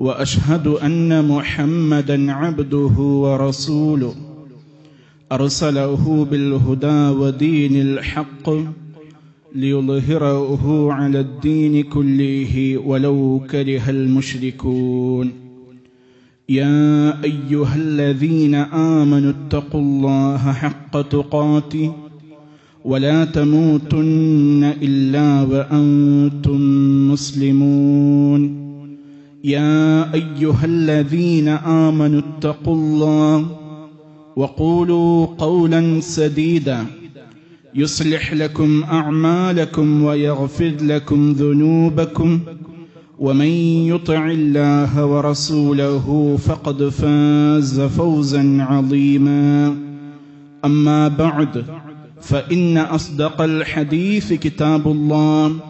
وأشهد أن محمدا عبده ورسوله. أرسله بالهدى ودين الحق ليظهره على الدين كله ولو كره المشركون. يا أيها الذين آمنوا اتقوا الله حق تقاته ولا تموتن إلا وأنتم مسلمون. يا أيها الذين آمنوا اتقوا الله وقولوا قولا سديدا. يصلح لكم أعمالكم ويغفر لكم ذنوبكم. ومن يطع الله ورسوله فقد فاز فوزا عظيما. أما بعد فإن أصدق الحديث كتاب الله.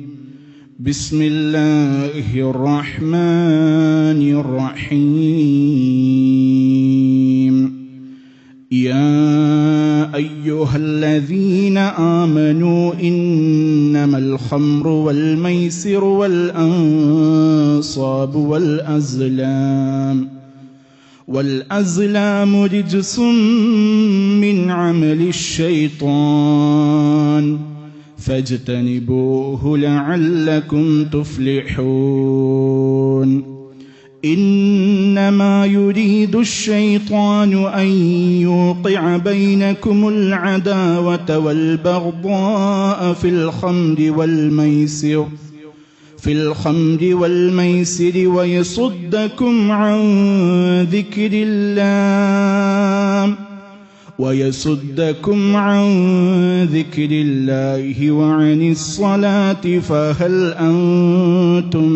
بسم الله الرحمن الرحيم. يا أيها الذين آمنوا إنما الخمر والميسر والأنصاب والأزلام. والأزلام رجس من عمل الشيطان. فاجتنبوه لعلكم تفلحون. إنما يريد الشيطان أن يوقع بينكم العداوة والبغضاء في الخمر والميسر في الخمر والميسر ويصدكم عن ذكر الله. ويصدكم عن ذكر الله وعن الصلاة فهل أنتم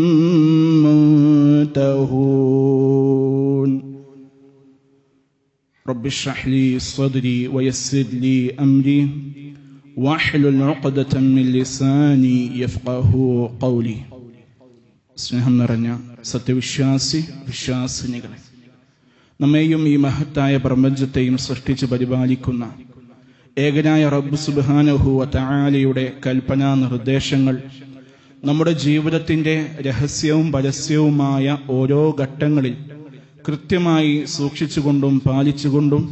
منتهون رب اشرح لي صدري ويسر لي أمري واحلل عقدة من لساني يفقه قولي സ്നേഹം നിറഞ്ഞ സത്യവിശ്വാസി വിശ്വാസിനികളെ നമ്മെയും ഈ മഹത്തായ പ്രപഞ്ചത്തെയും സൃഷ്ടിച്ച് പരിപാലിക്കുന്ന ഏകനായ റബ്ബ് സുബാനഹുവ തആലയുടെ കൽപ്പനാ നിർദ്ദേശങ്ങൾ നമ്മുടെ ജീവിതത്തിന്റെ രഹസ്യവും പരസ്യവുമായ ഓരോ ഘട്ടങ്ങളിൽ കൃത്യമായി സൂക്ഷിച്ചുകൊണ്ടും പാലിച്ചുകൊണ്ടും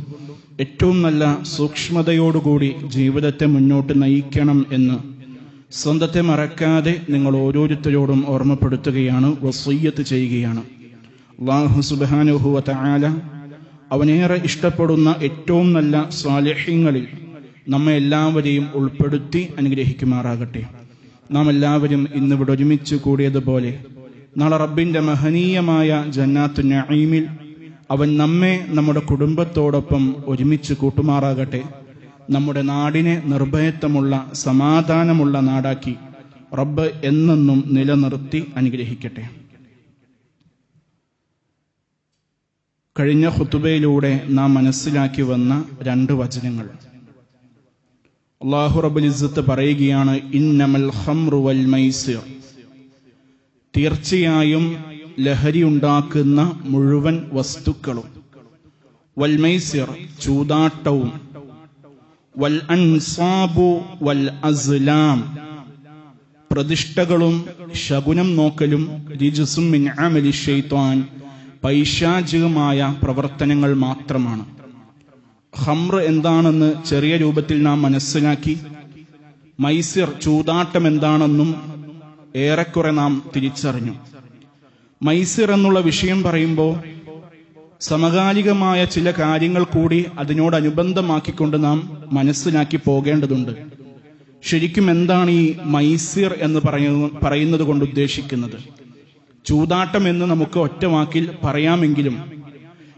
ഏറ്റവും നല്ല സൂക്ഷ്മതയോടുകൂടി ജീവിതത്തെ മുന്നോട്ട് നയിക്കണം എന്ന് സ്വന്തത്തെ മറക്കാതെ നിങ്ങൾ ഓരോരുത്തരോടും ഓർമ്മപ്പെടുത്തുകയാണ് വസയ്യത്ത് ചെയ്യുകയാണ്. അള്ളാഹു സുബാനുഹുവ തആല അവനേറെ ഇഷ്ടപ്പെടുന്ന ഏറ്റവും നല്ല സ്വാലഹ്യങ്ങളിൽ നമ്മെ എല്ലാവരെയും ഉൾപ്പെടുത്തി അനുഗ്രഹിക്കുമാറാകട്ടെ. നാം എല്ലാവരും ഇന്നിവിടെ ഒരുമിച്ച് കൂടിയതുപോലെ നാളെ റബ്ബിന്റെ മഹനീയമായ ജന്നാത്തു നഈമിൽ അവൻ നമ്മെ നമ്മുടെ കുടുംബത്തോടൊപ്പം ഒരുമിച്ച് കൂട്ടുമാറാകട്ടെ. നമ്മുടെ നാടിനെ നിർഭയത്വമുള്ള സമാധാനമുള്ള നാടാക്കി റബ്ബ് എന്നെന്നും നിലനിർത്തി അനുഗ്രഹിക്കട്ടെ. കഴിഞ്ഞ ഹുത്തുബയിലൂടെ നാം മനസ്സിലാക്കി വന്ന രണ്ട് വചനങ്ങൾ. അള്ളാഹു റബുലിസത്ത് പറയുകയാണ് ഇന്നമൽ ഖംറു വൽ മൈസിർ. തീർച്ചയായും ലഹരി ഉണ്ടാക്കുന്ന മുഴുവൻ വസ്തുക്കളും വൽമൈസിർ ചൂതാട്ടവും വൽ അൻസാബു വൽ അസ്ലാം പ്രതിഷ്ഠകളും ശകുനം നോക്കലും രിജുസും മിൻ അമലി ഷെയ്ത്താൻ പൈശാചികമായ പ്രവർത്തനങ്ങൾ മാത്രമാണ്. ഹംറ് എന്താണെന്ന് ചെറിയ രൂപത്തിൽ നാം മനസ്സിലാക്കി. മൈസിർ ചൂതാട്ടം എന്താണെന്നും ഏറെക്കുറെ നാം തിരിച്ചറിഞ്ഞു. മൈസിർ എന്നുള്ള വിഷയം പറയുമ്പോൾ സമകാലികമായ ചില കാര്യങ്ങൾ കൂടി അതിനോടനുബന്ധമാക്കിക്കൊണ്ട് നാം മനസ്സിലാക്കി പോകേണ്ടതുണ്ട്. ശരിക്കും എന്താണ് ഈ മൈസിർ എന്ന് പറയുന്നത് കൊണ്ട് ഉദ്ദേശിക്കുന്നത്? ചൂതാട്ടം എന്ന് നമുക്ക് ഒറ്റ വാക്കിൽ പറയാമെങ്കിലും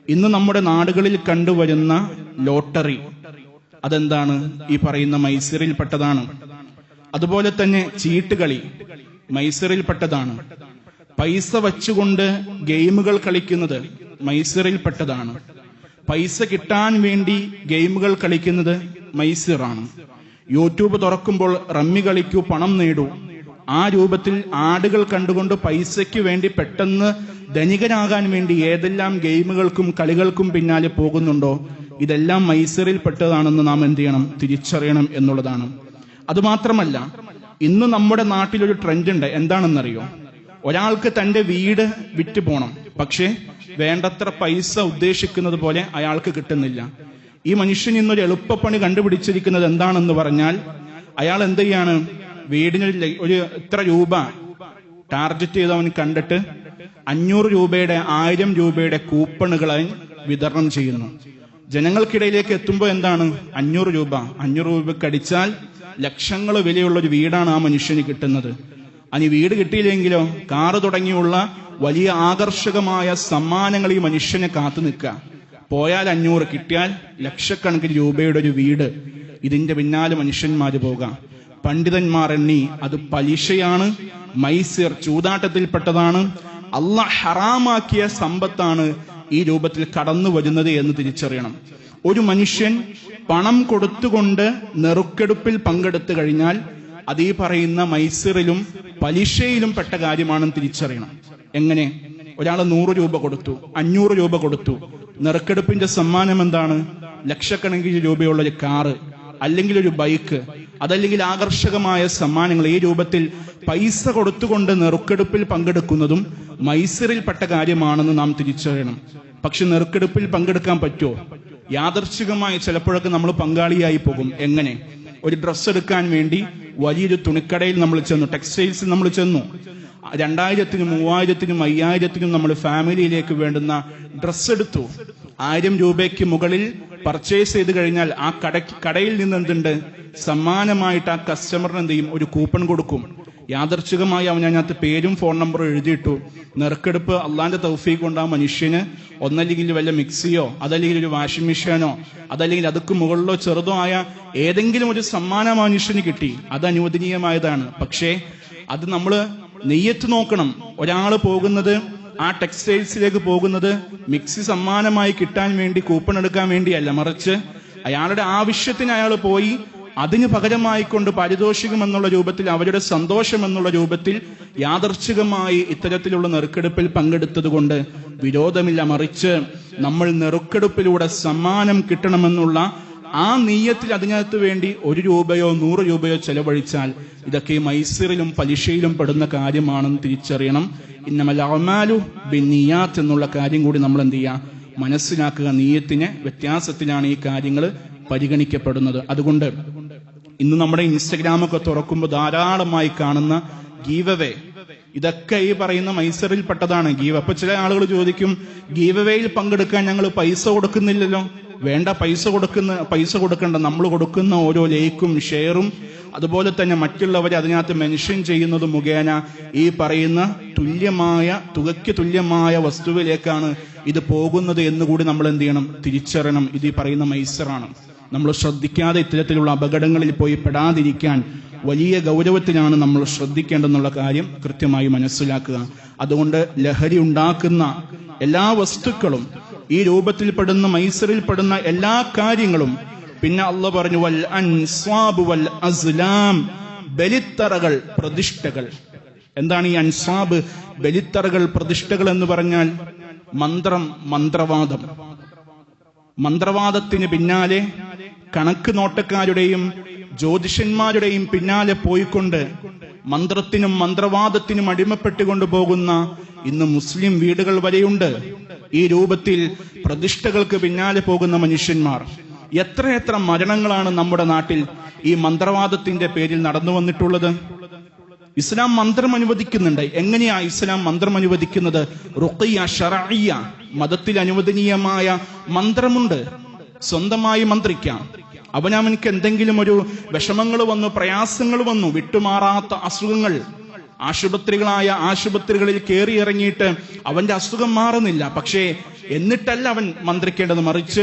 ഇന്ന് നമ്മുടെ നാടുകളിൽ കണ്ടുവരുന്ന ലോട്ടറി അതെന്താണ്? ഈ പറയുന്ന മൈസറിൽപ്പെട്ടതാണ് അതുപോലെ തന്നെ ചീട്ടുകളി മൈസിറിൽപ്പെട്ടതാണ് പൈസ വച്ചുകൊണ്ട് ഗെയിമുകൾ കളിക്കുന്നത് മൈസറിൽപ്പെട്ടതാണ് പൈസ കിട്ടാൻ വേണ്ടി ഗെയിമുകൾ കളിക്കുന്നത് മൈസിറാണ്. യൂട്യൂബ് തുറക്കുമ്പോൾ റമ്മി കളിക്കൂ പണം നേടൂ ആ രൂപത്തിൽ ആടുകൾ കണ്ടുകൊണ്ട് പൈസയ്ക്ക് വേണ്ടി പെട്ടെന്ന് ധനികനാകാൻ വേണ്ടി ഏതെല്ലാം ഗെയിമുകൾക്കും കളികൾക്കും പിന്നാലെ പോകുന്നുണ്ടോ? ഇതെല്ലാം മൈസറിൽ പെട്ടതാണെന്ന് നാം എന്ത് ചെയ്യണം? തിരിച്ചറിയണം എന്നുള്ളതാണ്. അതുമാത്രമല്ല ഇന്ന് നമ്മുടെ നാട്ടിലൊരു ട്രെൻഡ് ഉണ്ട് എന്താണെന്നറിയോ? ഒരാൾക്ക് തന്റെ വീട് വിറ്റ് പോണം. പക്ഷേ വേണ്ടത്ര പൈസ ഉദ്ദേശിക്കുന്നത് പോലെ അയാൾക്ക് കിട്ടുന്നില്ല. ഈ മനുഷ്യൻ ഇന്നൊരു എളുപ്പപ്പണി കണ്ടുപിടിച്ചിരിക്കുന്നത് എന്താണെന്ന് പറഞ്ഞാൽ അയാൾ എന്ത് ചെയ്യാണ്? വീടിന് ഒരു ഇത്ര രൂപ ടാർഗറ്റ് ചെയ്തവൻ കണ്ടിട്ട് അഞ്ഞൂറ് രൂപയുടെ ആയിരം രൂപയുടെ കൂപ്പണുകളായി വിതരണം ചെയ്യുന്നു. ജനങ്ങൾക്കിടയിലേക്ക് എത്തുമ്പോൾ എന്താണ്? അഞ്ഞൂറ് രൂപ. അഞ്ഞൂറ് രൂപയ്ക്ക് അടിച്ചാൽ ലക്ഷങ്ങൾ വിലയുള്ള ഒരു വീടാണ് ആ മനുഷ്യന് കിട്ടുന്നത്. അനി വീട് കിട്ടിയില്ലെങ്കിലോ? കാറ് തുടങ്ങിയുള്ള വലിയ ആകർഷകമായ സമ്മാനങ്ങൾ ഈ മനുഷ്യനെ കാത്തു നിൽക്കുക. പോയാൽ അഞ്ഞൂറ് കിട്ടിയാൽ ലക്ഷക്കണക്കിന് രൂപയുടെ ഒരു വീട്. ഇതിന്റെ പിന്നാലെ മനുഷ്യന്മാര് പോകാം. പണ്ഡിതന്മാർ എണ്ണി അത് പലിശയാണ് മൈസിർ ചൂതാട്ടത്തിൽപ്പെട്ടതാണ്. അല്ല ഹറാമാക്കിയ സമ്പത്താണ് ഈ രൂപത്തിൽ കടന്നു വരുന്നത് എന്ന് തിരിച്ചറിയണം. ഒരു മനുഷ്യൻ പണം കൊടുത്തുകൊണ്ട് നെറുക്കെടുപ്പിൽ പങ്കെടുത്തു കഴിഞ്ഞാൽ അത് പറയുന്ന മൈസിറിലും പലിശയിലും പെട്ട കാര്യമാണെന്ന് തിരിച്ചറിയണം. എങ്ങനെ? ഒരാൾ നൂറ് രൂപ കൊടുത്തു അഞ്ഞൂറ് രൂപ കൊടുത്തു. നെറുക്കെടുപ്പിന്റെ സമ്മാനം എന്താണ്? ലക്ഷക്കണക്കിന് രൂപയുള്ള ഒരു കാറ് അല്ലെങ്കിൽ ഒരു ബൈക്ക്. അതല്ലെങ്കിൽ ആകർഷകമായ സമ്മാനങ്ങൾ ഈ രൂപത്തിൽ പൈസ കൊടുത്തുകൊണ്ട് നെറുക്കെടുപ്പിൽ പങ്കെടുക്കുന്നതും മൈസറിൽപ്പെട്ട കാര്യമാണെന്ന് നാം തിരിച്ചറിയണം. പക്ഷെ നെറുക്കെടുപ്പിൽ പങ്കെടുക്കാൻ പറ്റുമോ? യാദർശികമായി ചിലപ്പോഴൊക്കെ നമ്മൾ പങ്കാളിയായി പോകും. എങ്ങനെ? ഒരു ഡ്രസ്സ് എടുക്കാൻ വേണ്ടി വലിയൊരു തുണിക്കടയിൽ നമ്മൾ ചെന്നു ടെക്സ്റ്റൈൽസിൽ നമ്മൾ ചെന്നു. രണ്ടായിരത്തിനും മൂവായിരത്തിനും അയ്യായിരത്തിനും നമ്മൾ ഫാമിലിയിലേക്ക് വേണ്ടുന്ന ഡ്രസ്സ് എടുത്തു. ആയിരം രൂപയ്ക്ക് മുകളിൽ പർച്ചേസ് ചെയ്ത് കഴിഞ്ഞാൽ ആ കട കടയിൽ നിന്ന് എന്തുണ്ട് സമ്മാനമായിട്ട് ആ കസ്റ്റമറിന് എന്ത് ചെയ്യും ഒരു കൂപ്പൺ കൊടുക്കും. യാദർച്ഛികമായി അവൻ അതിനകത്ത് പേരും ഫോൺ നമ്പറും എഴുതിയിട്ടു. നെറുക്കെടുപ്പ് അള്ളാന്റെ തൗഫീഖ് കൊണ്ട് ആ മനുഷ്യന് ഒന്നല്ലെങ്കിൽ വല്ല മിക്സിയോ അതല്ലെങ്കിൽ ഒരു വാഷിംഗ് മെഷീനോ അതല്ലെങ്കിൽ അതുക്ക് മുകളിലോ ചെറുതോ ആയ ഏതെങ്കിലും ഒരു സമ്മാനം ആ മനുഷ്യന് കിട്ടി. അത് അനുവദനീയമായതാണ്. പക്ഷേ അത് നമ്മൾ നെയ്യത്ത് നോക്കണം. ഒരാൾ പോകുന്നത് ആ ടെക്സ്റ്റൈൽസിലേക്ക് പോകുന്നത് മിക്സി സമ്മാനമായി കിട്ടാൻ വേണ്ടി കൂപ്പൺ എടുക്കാൻ വേണ്ടിയല്ല. മറിച്ച് അയാളുടെ ആവശ്യത്തിന് അയാൾ പോയി അതിന് പകരമായിക്കൊണ്ട് പാരിതോഷികം എന്നുള്ള രൂപത്തിൽ അവരുടെ സന്തോഷം എന്നുള്ള രൂപത്തിൽ യാദർച്ഛികമായി ഇത്തരത്തിലുള്ള നെറുക്കെടുപ്പിൽ പങ്കെടുത്തത് കൊണ്ട് വിരോധമില്ല. മറിച്ച് നമ്മൾ നെറുക്കെടുപ്പിലൂടെ സമ്മാനം കിട്ടണമെന്നുള്ള ആ നീയത്തിൽ അതിനകത്ത് വേണ്ടി ഒരു രൂപയോ നൂറ് രൂപയോ ചെലവഴിച്ചാൽ ഇതൊക്കെ മൈസറിലും പലിശയിലും പെടുന്ന കാര്യമാണെന്ന് തിരിച്ചറിയണം. ഇന്നമൽ അമാലു ബിന്നിയാത്ത് എന്നുള്ള കാര്യം കൂടി നമ്മൾ എന്ത് ചെയ്യുക മനസ്സിലാക്കുക നീയത്തിന് വ്യത്യാസത്തിലാണ് ഈ കാര്യങ്ങൾ പരിഗണിക്കപ്പെടുന്നത്. അതുകൊണ്ട് ഇന്ന് നമ്മുടെ ഇൻസ്റ്റഗ്രാമൊക്കെ തുറക്കുമ്പോൾ ധാരാളമായി കാണുന്ന ഗീവവേ. ഇതൊക്കെ ഈ പറയുന്ന മൈസറിൽ പെട്ടതാണ് ഗീവ. അപ്പൊ ചില ആളുകൾ ചോദിക്കും ഗീവവേയിൽ പങ്കെടുക്കാൻ ഞങ്ങൾ പൈസ കൊടുക്കുന്നില്ലല്ലോ. വേണ്ട പൈസ കൊടുക്കുന്ന പൈസ കൊടുക്കേണ്ട നമ്മൾ കൊടുക്കുന്ന ഓരോ ലൈക്കും ഷെയറും അതുപോലെ തന്നെ മറ്റുള്ളവർ അതിനകത്ത് മെൻഷൻ ചെയ്യുന്നത് മുഖേന ഈ പറയുന്ന തുല്യമായ തുകയ്ക്ക് തുല്യമായ വസ്തുവിലേക്കാണ് ഇത് പോകുന്നത് എന്നുകൂടി നമ്മൾ എന്ത് ചെയ്യണം? തിരിച്ചറിയണം. ഇത് ഈ പറയുന്ന മൈസറാണ്. നമ്മൾ ശ്രദ്ധിക്കാതെ ഇത്തരത്തിലുള്ള അപകടങ്ങളിൽ പോയി പെടാതിരിക്കാൻ വലിയ ഗൗരവത്തിലാണ് നമ്മൾ ശ്രദ്ധിക്കേണ്ടെന്നുള്ള കാര്യം കൃത്യമായി മനസ്സിലാക്കുക. അതുകൊണ്ട് ലഹരി ഉണ്ടാക്കുന്ന എല്ലാ വസ്തുക്കളും ഈ രൂപത്തിൽപ്പെടുന്ന മൈസറിൽപ്പെടുന്ന എല്ലാ കാര്യങ്ങളും പിന്നെ അള്ള പറഞ്ഞു വൽ അൻസ്വാബ് വൽ അസ്ലാം. ബലിത്തറകൾ പ്രതിഷ്ഠകൾ. എന്താണ് ഈ അൻസാബ് ബലിത്തറകൾ പ്രതിഷ്ഠകൾ എന്ന് പറഞ്ഞാൽ മന്ത്രം മന്ത്രവാദം. മന്ത്രവാദത്തിന് പിന്നാലെ കണക്ക് നോട്ടക്കാരുടെയും ജ്യോതിഷന്മാരുടെയും പിന്നാലെ പോയിക്കൊണ്ട് മന്ത്രത്തിനും മന്ത്രവാദത്തിനും അടിമപ്പെട്ടുകൊണ്ട് പോകുന്ന ഇന്ന് മുസ്ലിം വീടുകൾ വരെയുണ്ട്. ഈ രൂപത്തിൽ പ്രതിഷ്ഠകൾക്ക് പിന്നാലെ പോകുന്ന മനുഷ്യന്മാർ. എത്രയെത്ര മരണങ്ങളാണ് നമ്മുടെ നാട്ടിൽ ഈ മന്ത്രവാദത്തിന്റെ പേരിൽ നടന്നു വന്നിട്ടുള്ളത്? ഇസ്ലാം മന്ത്രം അനുവദിക്കുന്നുണ്ട്. എങ്ങനെയാ ഇസ്ലാം മന്ത്രം അനുവദിക്കുന്നത്? റുഖിയ ഷറഇയ മതത്തിൽ അനുവദനീയമായ മന്ത്രമുണ്ട്. സ്വന്തമായി മന്ത്രിക്കാം. അവനവനിക്ക് എന്തെങ്കിലും ഒരു വിഷമങ്ങൾ വന്നു പ്രയാസങ്ങൾ വന്നു വിട്ടുമാറാത്ത അസുഖങ്ങൾ ആശുപത്രികളായ ആശുപത്രികളിൽ കയറി ഇറങ്ങിയിട്ട് അവന്റെ അസുഖം മാറുന്നില്ല. പക്ഷേ എന്നിട്ടല്ല അവൻ മന്ത്രിക്കേണ്ടത്. മറിച്ച്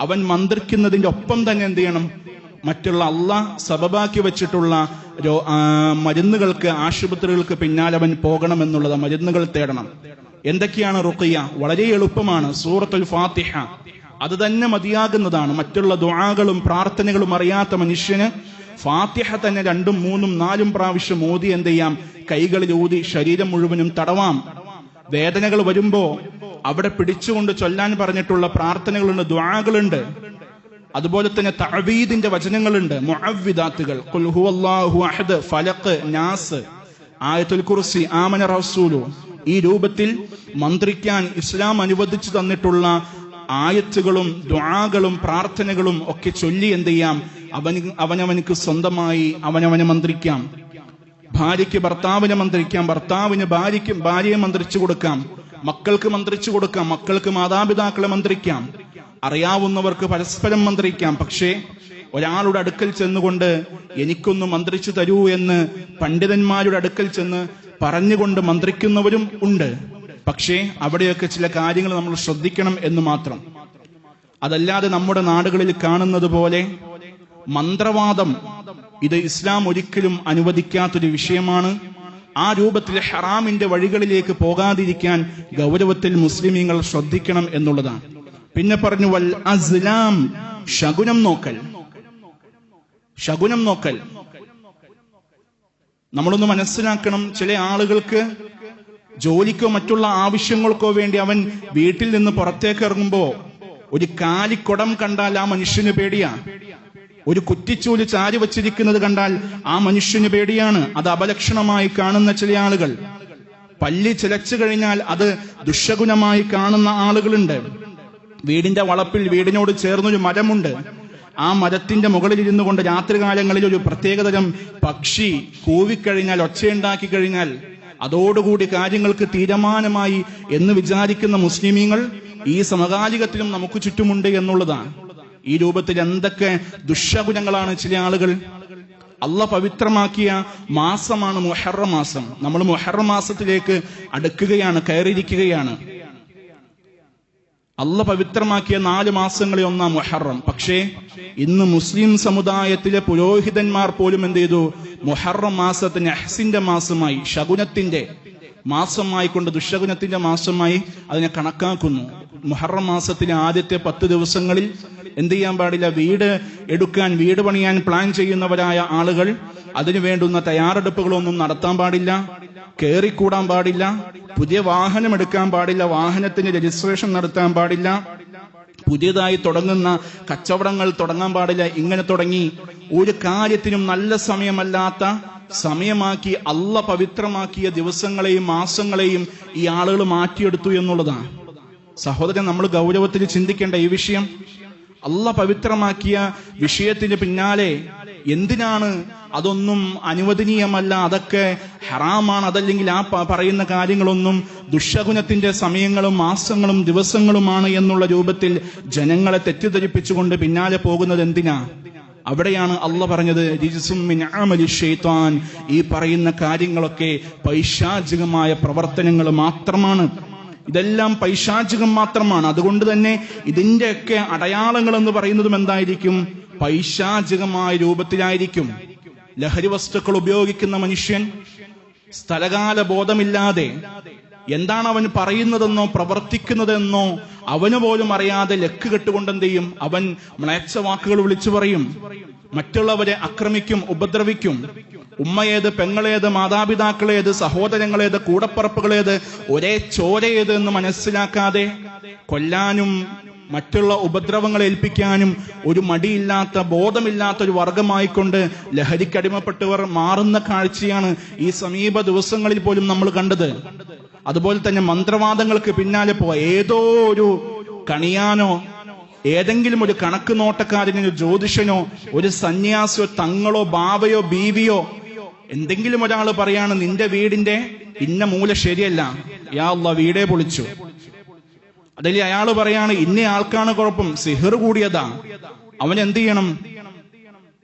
അവൻ മന്ത്രിക്കുന്നതിന്റെ ഒപ്പം തന്നെ എന്ത് ചെയ്യണം? മറ്റുള്ള അല്ല സബബാക്കി വെച്ചിട്ടുള്ള മരുന്നുകൾക്ക് ആശുപത്രികൾക്ക് പിന്നാലെ അവൻ പോകണം എന്നുള്ളത് മരുന്നുകൾ തേടണം. എന്തൊക്കെയാണ് റുഖിയ? വളരെ എളുപ്പമാണ്. സൂറത്തുൽ ഫാത്തിഹ. അത് തന്നെ മതിയാകുന്നതാണ്. മറ്റുള്ള ദുആകളും പ്രാർത്ഥനകളും അറിയാത്ത മനുഷ്യന് ഫാത്തിഹ തന്നെ രണ്ടും മൂന്നും നാലും പ്രാവശ്യം ഓതി എന്ത് ചെയ്യാം? കൈകളിൽ ഊതി ശരീരം മുഴുവനും തടവാം. വേദനകൾ വരുമ്പോ അവിടെ പിടിച്ചുകൊണ്ട് ചൊല്ലാൻ പറഞ്ഞിട്ടുള്ള പ്രാർത്ഥനകളുണ്ട് ദ്വാകളുണ്ട് അതുപോലെ തന്നെ തഅവീദിന്റെ വചനങ്ങളുണ്ട്. മുഅവ്വിദാത്തുകൾ ഖുൽ ഹുവല്ലാഹു അഹദ് ഫലഖ് നാസ് ആയത്തുൽ കുർസി ആമന റസൂലു. ഈ രൂപത്തിൽ മന്ത്രിക്കാൻ ഇസ്ലാം അനുവദിച്ചു തന്നിട്ടുള്ള ആയത്തുകളും ദ്വാകളും പ്രാർത്ഥനകളും ഒക്കെ ചൊല്ലി എന്ത് ചെയ്യാം? അവന് അവനവനക്ക് സ്വന്തമായി അവനവനെ മന്ത്രിക്കാം. ഭാര്യയ്ക്ക് ഭർത്താവിനെ മന്ത്രിക്കാം. ഭർത്താവിന് ഭാര്യയ്ക്ക് ഭാര്യയെ മന്ത്രിച്ചു കൊടുക്കാം. മക്കൾക്ക് മന്ത്രിച്ചു കൊടുക്കാം. മക്കൾക്ക് മാതാപിതാക്കളെ മന്ത്രിക്കാം. അറിയാവുന്നവർക്ക് പരസ്പരം മന്ത്രിക്കാം. പക്ഷേ ഒരാളുടെ അടുക്കൽ ചെന്നുകൊണ്ട് എനിക്കൊന്ന് മന്ത്രിച്ചു തരൂ എന്ന് പണ്ഡിതന്മാരുടെ അടുക്കൽ ചെന്ന് പറഞ്ഞുകൊണ്ട് മന്ത്രിക്കുന്നവരും ഉണ്ട്. പക്ഷേ അവിടെയൊക്കെ ചില കാര്യങ്ങൾ നമ്മൾ ശ്രദ്ധിക്കണം എന്ന് മാത്രം. അതല്ലാതെ നമ്മുടെ നാടുകളിൽ കാണുന്നത് പോലെ മന്ത്രവാദം ഇത് ഇസ്ലാം ഒരിക്കലും അനുവദിക്കാത്തൊരു വിഷയമാണ്. ആ രൂപത്തിൽ ഹറാമിന്റെ വഴികളിലേക്ക് പോകാതിരിക്കാൻ ഗൗരവത്തിൽ മുസ്ലിമീങ്ങൾ ശ്രദ്ധിക്കണം എന്നുള്ളതാണ്. പിന്നെ പറഞ്ഞു വൽ അസ്ലാം ശകുനം നോക്കൽ. ശകുനം നോക്കൽ. നമ്മളൊന്ന് മനസ്സിലാക്കണം ചില ആളുകൾക്ക് ജോലിക്കോ മറ്റുള്ള ആവശ്യങ്ങൾക്കോ വേണ്ടി അവൻ വീട്ടിൽ നിന്ന് പുറത്തേക്ക് ഇറങ്ങുമ്പോ ഒരു കാലിക്കുടം കണ്ടാൽ ആ മനുഷ്യന് പേടിയാ. ഒരു കുറ്റിച്ചൂൽ ചാരി വച്ചിരിക്കുന്നത് കണ്ടാൽ ആ മനുഷ്യന് പേടിയാണ്. അത് അപലക്ഷണമായി കാണുന്ന ചില ആളുകൾ. പല്ലി ചിലച്ചു കഴിഞ്ഞാൽ അത് ദുഷഗുണമായി കാണുന്ന ആളുകളുണ്ട്. വീടിന്റെ വളപ്പിൽ വീടിനോട് ചേർന്നൊരു മരമുണ്ട്. ആ മരത്തിന്റെ മുകളിൽ ഇരുന്നു കൊണ്ട് രാത്രികാലങ്ങളിൽ ഒരു പ്രത്യേകതരം പക്ഷി കൂവിക്കഴിഞ്ഞാൽ ഒച്ചയുണ്ടാക്കി കഴിഞ്ഞാൽ അതോടുകൂടി കാര്യങ്ങൾക്ക് തീരുമാനമായി എന്ന് വിചാരിക്കുന്ന മുസ്ലിമീങ്ങൾ ഈ സമകാലികത്തിലും നമുക്ക് ചുറ്റുമുണ്ട് എന്നുള്ളതാണ്. ഈ രൂപത്തിൽ എന്തൊക്കെ ദുഷ്യഗുണങ്ങളാണ് ചില ആളുകൾ? അല്ല പവിത്രമാക്കിയ മാസമാണ് മുഹറ മാസം. നമ്മൾ മുഹറ മാസത്തിലേക്ക് അടുക്കുകയാണ് കയറിയിരിക്കുകയാണ്. അല്ല പവിത്രമാക്കിയ നാല് മാസങ്ങളെ ഒന്നാം മുഹറം. പക്ഷേ ഇന്ന് മുസ്ലിം സമുദായത്തിലെ പുരോഹിതന്മാർ പോലും എന്ത് ചെയ്തു? മുഹറം മാസത്തിന് അഹ്സിന്റെ മാസമായി ശകുനത്തിന്റെ മാസമായി കൊണ്ട് ദുഷഗുണത്തിന്റെ മാസമായി അതിനെ കണക്കാക്കുന്നു. മുഹറം മാസത്തിലെ ആദ്യത്തെ പത്ത് ദിവസങ്ങളിൽ എന്ത് ചെയ്യാൻ പാടില്ല? വീട് എടുക്കാൻ വീട് പണിയാൻ പ്ലാൻ ചെയ്യുന്നവരായ ആളുകൾ അതിനു വേണ്ടുന്ന തയ്യാറെടുപ്പുകളൊന്നും നടത്താൻ പാടില്ല. കയറിക്കൂടാൻ പാടില്ല പുതിയ വാഹനം എടുക്കാൻ പാടില്ല വാഹനത്തിന് രജിസ്ട്രേഷൻ നടത്താൻ പാടില്ല പുതിയതായി തുടങ്ങുന്ന കച്ചവടങ്ങൾ തുടങ്ങാൻ പാടില്ല ഇങ്ങനെ തുടങ്ങി. ഒരു കാര്യത്തിനും നല്ല സമയമല്ലാത്ത സമയമാക്കി അല്ല പവിത്രമാക്കിയ ദിവസങ്ങളെയും മാസങ്ങളെയും ഈ ആളുകൾ മാറ്റിയെടുത്തു എന്നുള്ളതാണ് സഹോദരൻ നമ്മൾ ഗൗരവത്തിൽ ചിന്തിക്കേണ്ട ഈ വിഷയം. അല്ല പവിത്രമാക്കിയ വിഷയത്തിന് പിന്നാലെ എന്തിനാണ് അതൊന്നും അനുവദനീയമല്ല? അതൊക്കെ ഹറാമാണ്. അതല്ലെങ്കിൽ ആ പറയുന്ന കാര്യങ്ങളൊന്നും ദുഷ്യഗുണത്തിന്റെ സമയങ്ങളും മാസങ്ങളും ദിവസങ്ങളുമാണ് എന്നുള്ള രൂപത്തിൽ ജനങ്ങളെ തെറ്റിദ്ധരിപ്പിച്ചുകൊണ്ട് പിന്നാലെ പോകുന്നത് എന്തിനാ? അവിടെയാണ് അല്ല പറഞ്ഞത് "രിജ്സും മിൻ അമലി ഈ പറയുന്ന കാര്യങ്ങളൊക്കെ പൈശാചികമായ പ്രവർത്തനങ്ങൾ മാത്രമാണ്. ഇതെല്ലാം പൈശാചികം മാത്രമാണ്. അതുകൊണ്ട് തന്നെ ഇതിന്റെയൊക്കെ അടയാളങ്ങൾ എന്ന് പറയുന്നതും എന്തായിരിക്കും? പൈശാചികമായ രൂപത്തിലായിരിക്കും ലഹരി വസ്തുക്കൾ ഉപയോഗിക്കുന്ന മനുഷ്യൻ. സ്ഥലകാല ബോധമില്ലാതെ എന്താണ് അവൻ പറയുന്നതെന്നോ പ്രവർത്തിക്കുന്നതെന്നോ അവന് പോലും അറിയാതെ ലക്ക് കെട്ടുകൊണ്ട് എന്ത് ചെയ്യും? അവൻ മ്ലേച്ഛ വാക്കുകൾ വിളിച്ചു പറയും. മറ്റുള്ളവരെ ആക്രമിക്കും ഉപദ്രവിക്കും. ഉമ്മയേത് പെങ്ങളേത് മാതാപിതാക്കളേത് സഹോദരങ്ങളേത് കൂടപ്പറപ്പുകളേത് ഒരേ ചോരയേത് എന്ന് മനസ്സിലാക്കാതെ കൊല്ലാനും മറ്റുള്ള ഉപദ്രവങ്ങൾ ഏൽപ്പിക്കാനും ഒരു മടിയില്ലാത്ത ബോധമില്ലാത്ത ഒരു വർഗമായിക്കൊണ്ട് ലഹരിക്കടിമപ്പെട്ടവർ മാറുന്ന കാഴ്ചയാണ് ഈ സമീപ ദിവസങ്ങളിൽ പോലും നമ്മൾ കണ്ടത്. അതുപോലെ തന്നെ മന്ത്രവാദങ്ങൾക്ക് പിന്നാലെ പോ ഏതോ ഒരു കണിയാനോ ഏതെങ്കിലും ഒരു കണക്ക് നോട്ടക്കാരനോ ജ്യോതിഷനോ ഒരു സന്യാസിയോ തങ്ങളോ ബാബയോ ബീവിയോ എന്തെങ്കിലും ഒരാൾ പറയാണ് നിന്റെ വീടിന്റെ ഇന്ന മൂല ശരിയല്ല. യാ വീടേ പൊളിച്ചു. അതിൽ അയാൾ പറയാണ് ഇന്ന ആൾക്കാണ് കുഴപ്പം സിഹർ കൂടിയതാ. അവൻ എന്ത് ചെയ്യണം?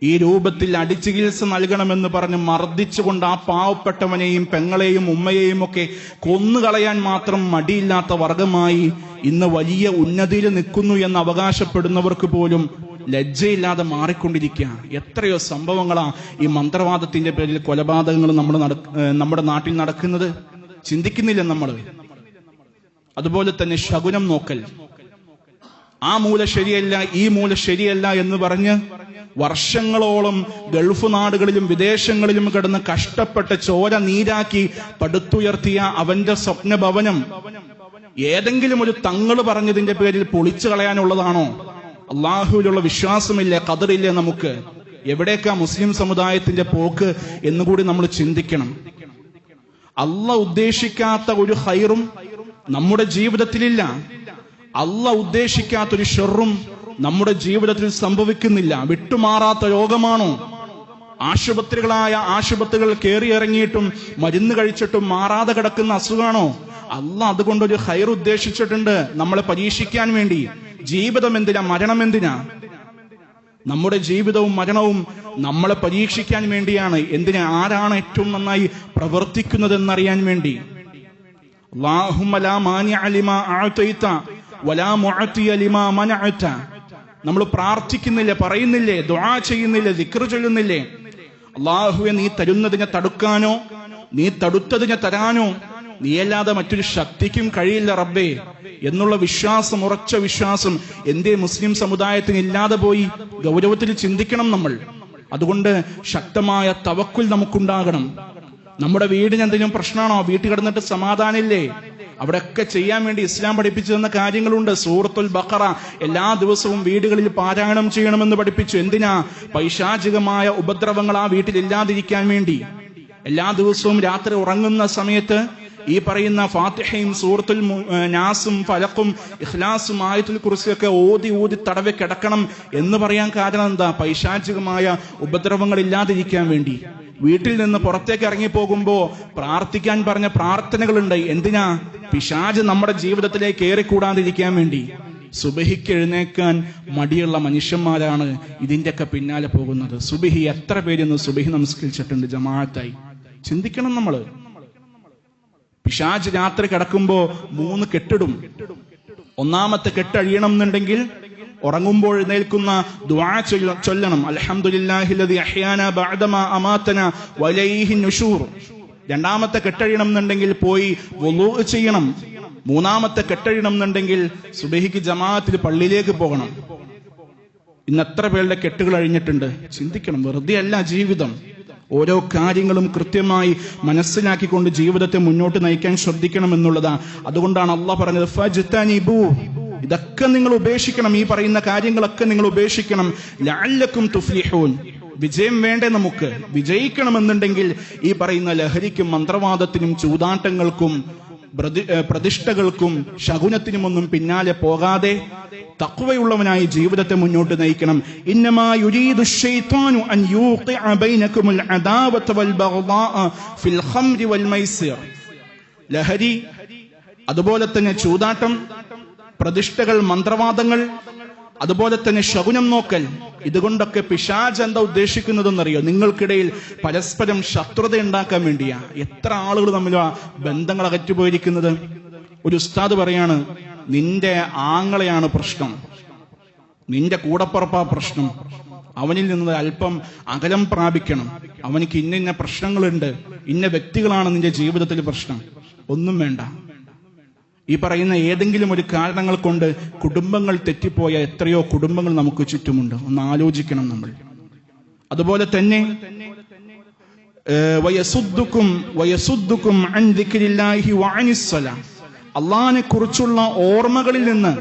ഈ രൂപത്തിൽ അടിച്ചികിത്സ നൽകണമെന്ന് പറഞ്ഞ് മർദ്ദിച്ചുകൊണ്ട് ആ പാവപ്പെട്ടവനെയും പെങ്ങളെയും ഉമ്മയെയും ഒക്കെ കൊന്നുകളയാൻ മാത്രം മടിയില്ലാത്ത വർഗമായി ഇന്ന് വലിയ ഉന്നതിയിൽ നിൽക്കുന്നു എന്ന് അവകാശപ്പെടുന്നവർക്ക് പോലും ലജ്ജയില്ലാതെ മാറിക്കൊണ്ടിരിക്കുക എത്രയോ സംഭവങ്ങളാ ഈ മന്ത്രവാദത്തിന്റെ പേരിൽ കൊലപാതകങ്ങൾ നമ്മൾ നട- നമ്മുടെ നാട്ടിൽ നടക്കുന്നത്? ചിന്തിക്കുന്നില്ല നമ്മൾ? അതുപോലെ തന്നെ ശകുനം നോക്കൽ. ആ മൂല ശരിയല്ല ഈ മൂല ശരിയല്ല എന്ന് പറഞ്ഞ് വർഷങ്ങളോളം ഗൾഫ് നാടുകളിലും വിദേശങ്ങളിലും കിടന്ന് കഷ്ടപ്പെട്ട് ചോര നീരാക്കി പടുത്തുയർത്തിയ അവന്റെ സ്വപ്നഭവനം ഏതെങ്കിലും ഒരു തങ്ങൾ പറഞ്ഞതിന്റെ പേരിൽ പൊളിച്ചു കളയാനുള്ളതാണോ? അള്ളാഹുവിലുള്ള വിശ്വാസമില്ല കതറില്ല നമുക്ക്? എവിടേക്കാ മുസ്ലിം സമുദായത്തിന്റെ പോക്ക് എന്നുകൂടി നമ്മൾ ചിന്തിക്കണം. അല്ല ഉദ്ദേശിക്കാത്ത ഒരു ഹൈറും നമ്മുടെ ജീവിതത്തിലില്ല. അല്ല ഉദ്ദേശിക്കാത്തൊരു ഷെറും നമ്മുടെ ജീവിതത്തിൽ സംഭവിക്കുന്നില്ല. വിട്ടുമാറാത്ത രോഗമാണോ? ആശുപത്രികളായ ആശുപത്രികൾ കയറിയിറങ്ങിയിട്ടും മരുന്ന് കഴിച്ചിട്ടും മാറാതെ കിടക്കുന്ന അസുഖമാണോ അല്ല അതുകൊണ്ട് ഒരു ഹൈർ ഉദ്ദേശിച്ചിട്ടുണ്ട് നമ്മളെ പരീക്ഷിക്കാൻ വേണ്ടി. ജീവിതം എന്തിനാ? മരണം എന്തിനാ? നമ്മുടെ ജീവിതവും മരണവും നമ്മളെ പരീക്ഷിക്കാൻ വേണ്ടിയാണ്. എന്തിനാ? ആരാണ് ഏറ്റവും നന്നായി പ്രവർത്തിക്കുന്നതെന്നറിയാൻ വേണ്ടി. നമ്മൾ പ്രാർത്ഥിക്കുന്നില്ല പറയുന്നില്ലേ ദുആ ചെയ്യുന്നില്ലേ ദിക്ർ ചൊല്ലുന്നില്ലേ? അള്ളാഹുവെ നീ തരുന്നതിനെ തടുക്കാനോ? നീ തടുത്തതിനെ തരാനോ? നീയല്ലാതെ മറ്റൊരു ശക്തിക്കും കഴിയില്ല റബ്ബേ. എന്നുള്ള വിശ്വാസം ഉറച്ച വിശ്വാസം എന്തേ മുസ്ലിം സമുദായത്തിന് ഇല്ലാതെ പോയി ഗൗരവത്തിൽ ചിന്തിക്കണം നമ്മൾ. അതുകൊണ്ട് ശക്തമായ തവക്കുൽ നമുക്കുണ്ടാകണം. നമ്മുടെ വീടിന് എന്തെങ്കിലും പ്രശ്നമാണോ? വീട്ടിൽ കിടന്നിട്ട് സമാധാനമില്ലേ? അവിടെയൊക്കെ ചെയ്യാൻ വേണ്ടി ഇസ്ലാം പഠിപ്പിച്ചു തന്ന കാര്യങ്ങളുണ്ട്. സൂറത്തുൽ ബഖറ. എല്ലാ ദിവസവും വീടുകളിൽ പാരായണം ചെയ്യണമെന്ന് പഠിപ്പിച്ചു. എന്തിനാ? പൈശാചികമായ ഉപദ്രവങ്ങൾ ആ വീട്ടിൽ ഇല്ലാതിരിക്കാൻ വേണ്ടി. എല്ലാ ദിവസവും രാത്രി ഉറങ്ങുന്ന സമയത്ത് ഈ പറയുന്ന ഫാത്തിഹയും സൂറത്തുൽ നാസും ഫലക്കും ഇഖ്ലാസും ആയത്തുൽ കുറിച്ചൊക്കെ ഓതി ഓതി തടവെ കിടക്കണം എന്ന് പറയാൻ കാരണം എന്താ? പൈശാചികമായ ഉപദ്രവങ്ങൾ ഇല്ലാതിരിക്കാൻ വേണ്ടി. വീട്ടിൽ നിന്ന് പുറത്തേക്ക് ഇറങ്ങി പോകുമ്പോ പ്രാർത്ഥിക്കാൻ പറഞ്ഞ പ്രാർത്ഥനകളുണ്ട്. എന്തിനാ? പിശാജ് നമ്മുടെ ജീവിതത്തിലേക്ക് കയറിക്കൂടാതിരിക്കാൻ വേണ്ടി. സുബഹിക്ക് എഴുന്നേക്കാൻ മടിയുള്ള മനുഷ്യന്മാരാണ് ഇതിന്റെയൊക്കെ പിന്നാലെ പോകുന്നത്. സുബഹി എത്ര പേരൊന്ന് സുബഹി നമസ്കരിച്ചിട്ടുണ്ട് ജമാഅത്തായി? ചിന്തിക്കണം നമ്മൾ. പിശാജ് രാത്രി കിടക്കുമ്പോ മൂന്ന് കെട്ടിടും. ഒന്നാമത്തെ കെട്ടഴിയണം എന്നുണ്ടെങ്കിൽ ഉറങ്ങുമ്പോൾ എഴുന്നേൽക്കുന്ന ദുആ ചൊല്ല- ചൊല്ലണം. അൽഹംദുലില്ലാഹില്ലദി വലൈഹി രണ്ടാമത്തെ കെട്ടഴിയണം എന്നുണ്ടെങ്കിൽ പോയി ചെയ്യണം. മൂന്നാമത്തെ കെട്ടഴിയണം എന്നുണ്ടെങ്കിൽ സുബഹിക്ക് ജമാഅത്തിൽ പള്ളിയിലേക്ക് പോകണം. ഇന്ന് എത്ര പേരുടെ കെട്ടുകൾ അഴിഞ്ഞിട്ടുണ്ട്. ചിന്തിക്കണം വെറുതെ അല്ല ജീവിതം. ഓരോ കാര്യങ്ങളും കൃത്യമായി മനസ്സിലാക്കിക്കൊണ്ട് ജീവിതത്തെ മുന്നോട്ട് നയിക്കാൻ ശ്രദ്ധിക്കണം എന്നുള്ളതാണ് അതുകൊണ്ടാണ് അള്ളാഹ് പറഞ്ഞത്. ഇതൊക്കെ നിങ്ങൾ ഉപേക്ഷിക്കണം. ഈ പറയുന്ന കാര്യങ്ങളൊക്കെ നിങ്ങൾ ഉപേക്ഷിക്കണം. ലഅല്ലക്കും തുഫ്ലിഹൂൻ. വിജയം വേണ്ടേ നമുക്ക്? വിജയിക്കണമെന്നുണ്ടെങ്കിൽ ഈ പറയുന്ന ലഹരിക്കും മന്ത്രവാദത്തിനും ചൂതാട്ടങ്ങൾക്കും പ്രതിഷ്ഠകൾക്കും ശകുനത്തിനുമൊന്നും പിന്നാലെ പോകാതെ തക്വയുള്ളവനായി ജീവിതത്തെ മുന്നോട്ട് നയിക്കണം. ലഹരി അതുപോലെ തന്നെ ചൂതാട്ടം പ്രതിഷ്ഠകൾ മന്ത്രവാദങ്ങൾ അതുപോലെ തന്നെ ശകുനം നോക്കൽ ഇതുകൊണ്ടൊക്കെ പിശാജ് എന്താ ഉദ്ദേശിക്കുന്നതെന്നറിയോ? നിങ്ങൾക്കിടയിൽ പരസ്പരം ശത്രുത ഉണ്ടാക്കാൻ വേണ്ടിയാ. എത്ര ആളുകൾ തമ്മിൽ ആ ബന്ധങ്ങൾ അകറ്റുപോയിരിക്കുന്നത് ഒരു ഉസ്താദ് പറയാണ് നിന്റെ ആങ്ങളെയാണ് പ്രശ്നം. നിന്റെ കൂടപ്പുറപ്പാ പ്രശ്നം. അവനിൽ നിന്ന് അല്പം അകലം പ്രാപിക്കണം. അവനിക്ക് ഇന്ന ഇന്ന പ്രശ്നങ്ങളുണ്ട്. ഇന്ന വ്യക്തികളാണ് നിന്റെ ജീവിതത്തിൽ പ്രശ്നം. ഒന്നും വേണ്ട. ഈ പറയുന്ന ഏതെങ്കിലും ഒരു കാരണങ്ങൾ കൊണ്ട് കുടുംബങ്ങൾ തെറ്റിപ്പോയ എത്രയോ കുടുംബങ്ങൾ നമുക്ക് ചുറ്റുമുണ്ട്. ഒന്ന് ആലോചിക്കണം നമ്മൾ. അതുപോലെ തന്നെ വയസുദ്ദുക്കും വയസുദ്ദുക്കും അൻ. അള്ളാഹിനെ കുറിച്ചുള്ള ഓർമ്മകളിൽ നിന്ന്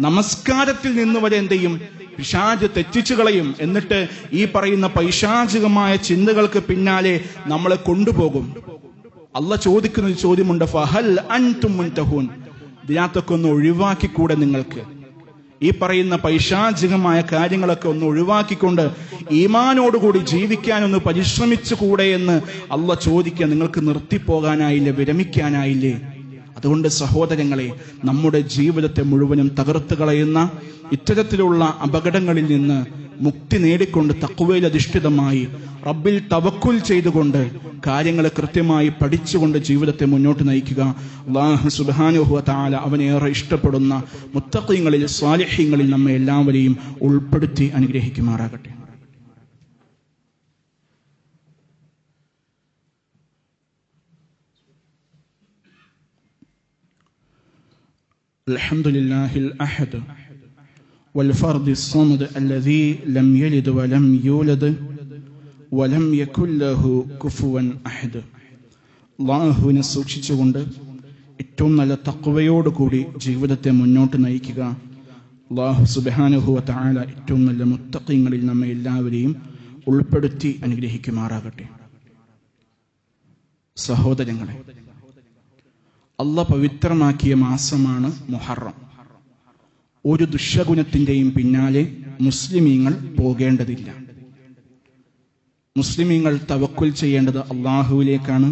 നമസ്കാരത്തിൽ നിന്ന് വരെ എന്ത് ചെയ്യും? പിശാജ് തെറ്റിച്ചു കളയും. എന്നിട്ട് ഈ പറയുന്ന പൈശാചികമായ ചിന്തകൾക്ക് പിന്നാലെ നമ്മളെ കൊണ്ടുപോകും. അല്ല ചോദിക്കുന്ന ഒരു ചോദ്യമുണ്ട്. ഫഹൽ അൻതും മുൻതഹൂൻ. ഇതിനകത്തൊക്കെ ഒന്ന് ഒഴിവാക്കിക്കൂടെ നിങ്ങൾക്ക്. ഈ പറയുന്ന പൈശാചികമായ കാര്യങ്ങളൊക്കെ ഒന്ന് ഒഴിവാക്കിക്കൊണ്ട് ഈമാനോടുകൂടി ജീവിക്കാൻ ഒന്ന് പരിശ്രമിച്ചുകൂടെ എന്ന് അല്ല ചോദിക്കുക. നിങ്ങൾക്ക് നിർത്തിപ്പോകാനായില്ലേ? വിരമിക്കാനായില്ലേ? അതുകൊണ്ട് സഹോദരങ്ങളെ നമ്മുടെ ജീവിതത്തെ മുഴുവനും തകർത്ത് കളയുന്ന ഇത്തരത്തിലുള്ള അപകടങ്ങളിൽ നിന്ന് മുക്തി നേടിക്കൊണ്ട് തക്കുവയിൽ അധിഷ്ഠിതമായി റബ്ബിൽ തവക്കുൽ ചെയ്തുകൊണ്ട് കാര്യങ്ങൾ കൃത്യമായി പഠിച്ചുകൊണ്ട് ജീവിതത്തെ മുന്നോട്ട് നയിക്കുക. അള്ളാഹു സുബാനുഹുവ അവനേറെ ഇഷ്ടപ്പെടുന്ന മുത്തഖീങ്ങളിൽ സ്വാലിഹ്യങ്ങളിൽ നമ്മെ എല്ലാവരെയും ഉൾപ്പെടുത്തി അനുഗ്രഹിക്കുമാറാകട്ടെ. الحمد لله الأحد والفرد الصمد الذي لم يلد ولم يولد ولم يكن له كفوا أحد അള്ളാഹുവിനെ സൂക്ഷിച്ചുകൊണ്ട് ഏറ്റവും നല്ല തക്വയോടുകൂടി ജീവിതത്തെ മുന്നോട്ട് നയിക്കുക അള്ളാഹു സുബാനുഹുവ താല ഏറ്റവും നല്ല മുത്തക്കങ്ങളിൽ നമ്മെ എല്ലാവരെയും ഉൾപ്പെടുത്തി അനുഗ്രഹിക്കുമാറാകട്ടെ സഹോദരങ്ങളെ അല്ല പവിത്രമാക്കിയ മാസമാണ് മുഹറം. ഒരു ദുഷ്യഗുണത്തിന്റെയും പിന്നാലെ മുസ്ലിമീങ്ങൾ പോകേണ്ടതില്ല. മുസ്ലിമീങ്ങൾ തവക്കുൽ ചെയ്യേണ്ടത് അള്ളാഹുവിലേക്കാണ്.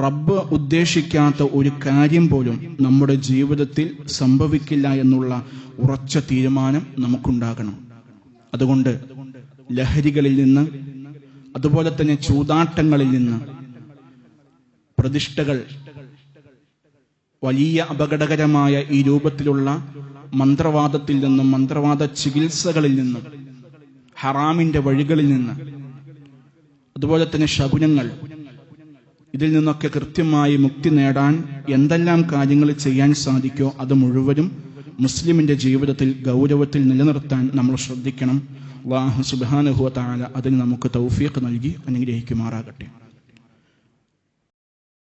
റബ്ബ് ഉദ്ദേശിക്കാത്ത ഒരു കാര്യം പോലും നമ്മുടെ ജീവിതത്തിൽ സംഭവിക്കില്ല എന്നുള്ള ഉറച്ച തീരുമാനം നമുക്കുണ്ടാകണം. അതുകൊണ്ട് ലഹരികളിൽ നിന്ന് അതുപോലെ തന്നെ ചൂതാട്ടങ്ങളിൽ നിന്ന് പ്രതിഷ്ഠകൾ വലിയ അപകടകരമായ ഈ രൂപത്തിലുള്ള മന്ത്രവാദത്തിൽ നിന്നും മന്ത്രവാദ ചികിത്സകളിൽ നിന്നും ഹറാമിന്റെ വഴികളിൽ നിന്ന് അതുപോലെ തന്നെ ശകുനങ്ങൾ ഇതിൽ നിന്നൊക്കെ കൃത്യമായി മുക്തി നേടാൻ എന്തെല്ലാം കാര്യങ്ങൾ ചെയ്യാൻ സാധിക്കോ അത് മുഴുവനും മുസ്ലിമിന്റെ ജീവിതത്തിൽ ഗൗരവത്തിൽ നിലനിർത്താൻ നമ്മൾ ശ്രദ്ധിക്കണം. വാഹു സുബാനുഹുവ താല അതിന് നമുക്ക് തൗഫീഖ് നൽകി അനുഗ്രഹിക്കുമാറാകട്ടെ.